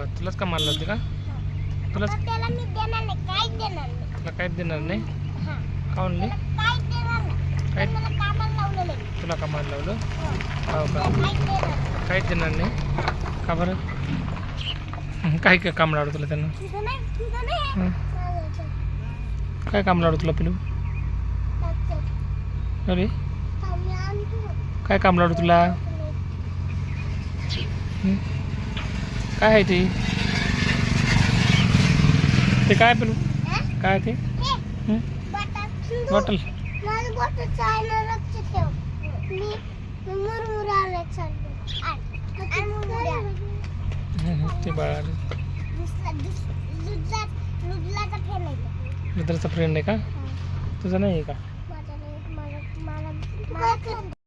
का तुलाच का मारलं होते का? तुलाच? आता त्याला मी देणार नाही काहीच देणार नाही. तुला काहीच देणार नाही? हा. काऊन नाही काहीच देणार नाही. काय? पण मला कामाला लावलेलं आहे. तुला का मार लावलं? हो. हो का? त्याला काहीच देणार नाही. काहीच देणार नाही? का बरं? काय काय काम लावलं तुला त्यांना? तुझं नाही तुझं नाही हं. माझं. काय काम लावलं तुला पिलू. अरे? मी आणतो. काय काम लावलं तुला? हं? काय आहे ते? ते काय पिलू? काय ते. बॉटल. ते बाळा मित्राचा फ्रेंड आहे का? तुझा नाही आहे का?